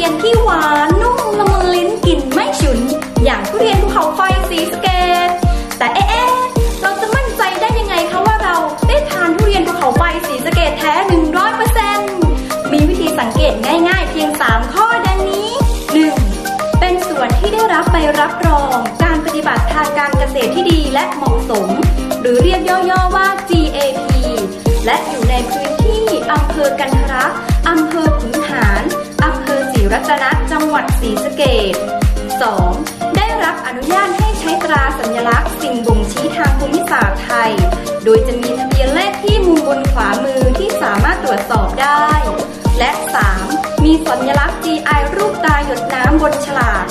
รียนที่หวานนุ่มละมุนลิ้นกลิ่นไม่ฉุน อย่างทุเรียนภูเขาไฟสีสเกต แต่เอ๊ะเราจะมั่นใจได้ยังไงคะว่าเราได้ทานทุเรียนภูเขาไฟสีสเกตแท้หนึ่งร้อยเปอร์เซ็นต์มีวิธีสังเกตง่ายๆ เพียงสามข้อดังนี้หนึ่งเป็นส่วนที่ได้รับใบรับรอง การปฏิบัติทางการเกษตรที่ดีและเหมาะสม หรือเรียกย่อๆว่า GAP และอยู่ในพื้นที่อำเภอกันทรักอำเภอ วัดศรีสะเกด 2. ได้รับอนุญาตให้ใช้ตราสัญลักษณ์สิ่งบ่งชี้ทางภูมิศาสตร์ไทย โดยจะมีทะเบียนเลขที่มุมบนขวามือที่สามารถตรวจสอบได้ และ 3. มีสัญลักษณ์ GI รูปตาหยดน้ำบนฉลาก